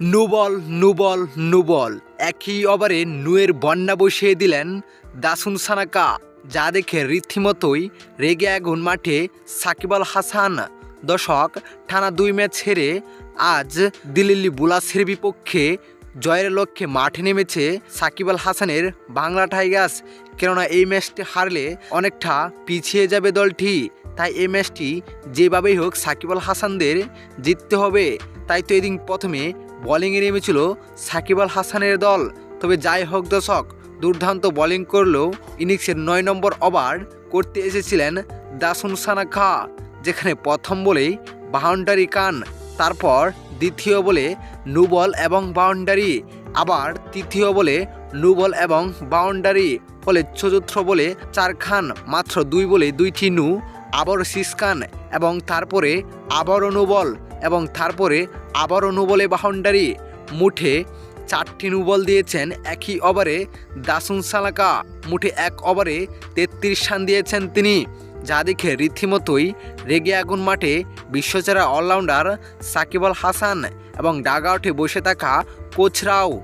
নুবল নুবল নুবল। একই ওভারে নুয়ের বন্যা বসিয়ে দিলেন দাসুন সানাকা, যা দেখে রীতিমতোই রেগে আগুন মাঠে সাকিব আল হাসান। দশক টানা দুই ম্যাচ হেরে আজ দিল্লি বুলাসের বিপক্ষে জয়ের লক্ষ্যে মাঠে নেমেছে সাকিব আল হাসানের বাংলা টাইগার্স। কেননা এই ম্যাচটি হারলে অনেকটা পিছিয়ে যাবে দলটি। তাই এই ম্যাচটি যেভাবেই হোক সাকিব আল হাসানদের জিততে হবে। তাই তো এদিন প্রথমে বোলিংয়ে নেমেছিল সাকিব আল হাসানের দল। তবে যাই হোক দর্শক, দুর্দান্ত বোলিং করলেও ইনিংসের নয় নম্বর ওভার করতে এসেছিলেন দাসুন সানা খা, যেখানে প্রথম বলেই বাউন্ডারি কান, তারপর দ্বিতীয় বলে নুবল এবং বাউন্ডারি, আবার তৃতীয় বলে নুবল এবং বাউন্ডারি, ফলে চতুর্থ বলে চার খান, মাত্র দুই বলে দুইটি নু আবার সিসকান এবং তারপরে আবারও নুবল এবং তারপরে আবারও নোবলে বাউন্ডারি মুঠে চারটি নোবল দিয়েছেন একই ওভারে দাসুন সালাকা। মুঠে এক ওভারে তেত্রিশ রান দিয়েছেন তিনি। যা দেখে রীতিমতোই রেগে আগুন মাঠে বিশ্বচেরা অলরাউন্ডার সাকিব আল হাসান এবং ডাগাউটে বসে থাকা কোচরাও।